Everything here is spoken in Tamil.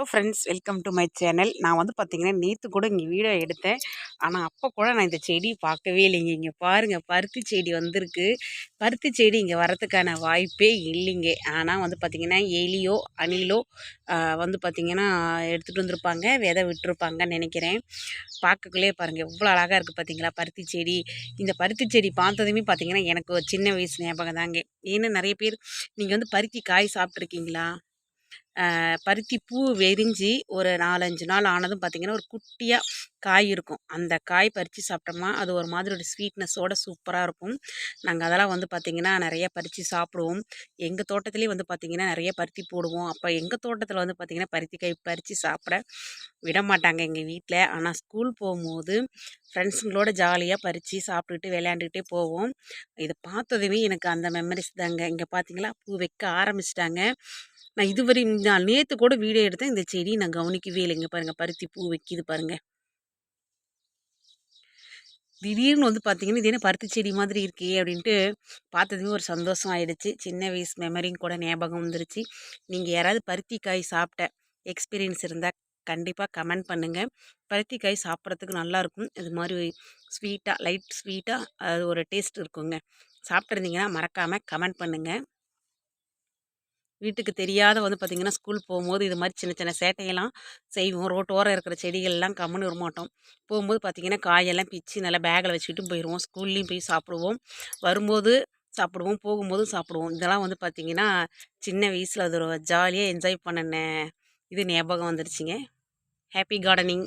Hello friends welcome to my channel. நான் வந்து பார்த்தீங்கன்னா நேற்று கூட இங்கே வீடியோ எடுத்தேன். ஆனால் அப்போ கூட நான் இந்த செடி பார்க்கவே இல்லைங்க. இங்கே பாருங்கள் பருத்தி செடி வந்திருக்கு. பருத்தி செடி இங்கே வரத்துக்கான வாய்ப்பே இல்லைங்க. ஆனால் வந்து பார்த்திங்கன்னா எலியோ அணிலோ வந்து பார்த்திங்கன்னா எடுத்துகிட்டு வந்திருப்பாங்க. விதை விட்டுருப்பாங்கன்னு நினைக்கிறேன். பார்க்கக்குள்ளே பாருங்கள் எவ்வளோ அழகாக இருக்குது பார்த்தீங்களா பருத்தி செடி. இந்த பருத்தி செடி பார்த்ததுமே பார்த்தீங்கன்னா எனக்கு ஒரு சின்ன வயசு ஞாபகம் தாங்க. ஏன்னா நிறைய பேர் நீங்கள் வந்து பருத்தி காய் சாப்பிட்ருக்கீங்களா பருத்தி பூ வெறிஞ்சு ஒரு நாலஞ்சு நாள் ஆனதும் பார்த்திங்கன்னா ஒரு குட்டியாக காய் இருக்கும். அந்த காய் பறித்து சாப்பிட்டோம்னா அது ஒரு மாதிரி ஒரு ஸ்வீட்னஸோட சூப்பராக இருக்கும். நாங்கள் அதெல்லாம் வந்து பார்த்திங்கன்னா நிறைய பறித்து சாப்பிடுவோம். எங்கள் தோட்டத்துலேயே வந்து பார்த்திங்கன்னா நிறைய பருத்தி போடுவோம். அப்போ எங்கள் தோட்டத்தில் வந்து பார்த்திங்கன்னா பருத்தி காய் பறித்து சாப்பிட விட மாட்டாங்க எங்கள் வீட்டில் ஆனால் ஸ்கூல் போகும்போது ஃப்ரெண்ட்ஸுங்களோட ஜாலியாக பறித்து சாப்பிட்டுக்கிட்டு விளையாண்டுக்கிட்டே போவோம். இதை பார்த்ததுமே எனக்கு அந்த மெமரிஸ் தாங்க. இங்கே பார்த்திங்களா பூ வைக்க ஆரம்பிச்சிட்டாங்க. நான் இதுவரை நான் நேற்று கூட வீடியோ எடுத்தேன். இந்த செடி நான் கவனிக்கவே இல்லைங்க. பாருங்கள் பருத்தி பூ வைக்கிது பாருங்கள் திடீர்னு வந்து பார்த்தீங்கன்னா இது என்ன பருத்தி செடி மாதிரி இருக்கே அப்படின்ட்டு பார்த்ததுமே ஒரு சந்தோஷம் ஆயிடுச்சு. சின்ன வயசு மெமரியும் கூட ஞாபகம் வந்துருச்சு. நீங்கள் யாராவது பருத்தி காய் சாப்பிட்ட எக்ஸ்பீரியன்ஸ் இருந்தால் கண்டிப்பாக கமெண்ட் பண்ணுங்கள் பருத்தி காய் சாப்பிட்றதுக்கு நல்லாயிருக்கும் இது மாதிரி ஸ்வீட்டாக லைட் ஸ்வீட்டாக அது ஒரு டேஸ்ட் இருக்குங்க. சாப்பிட்ருந்தீங்கன்னா மறக்காமல் கமெண்ட் பண்ணுங்கள் வீட்டுக்கு தெரியாத வந்து பார்த்திங்கன்னா ஸ்கூல் போகும்போது இது மாதிரி சின்ன சின்ன சேட்டையெல்லாம் செய்வோம். ரோட்டோரம் இருக்கிற செடிகள்லாம் கம்முன்னு விடமாட்டோம் போகும்போது பார்த்திங்கன்னா காயெல்லாம் பிச்சு நல்லா பேக்கில் வச்சுக்கிட்டு போயிடுவோம் ஸ்கூல்லேயும் போய் சாப்பிடுவோம். வரும்போது சாப்பிடுவோம். போகும்போதும் சாப்பிடுவோம். இதெல்லாம் வந்து பார்த்திங்கன்னா சின்ன வயசில் அது ஒரு ஜாலியாக என்ஜாய் பண்ணின இது ஞாபகம் வந்துருச்சுங்க. Happy gardening.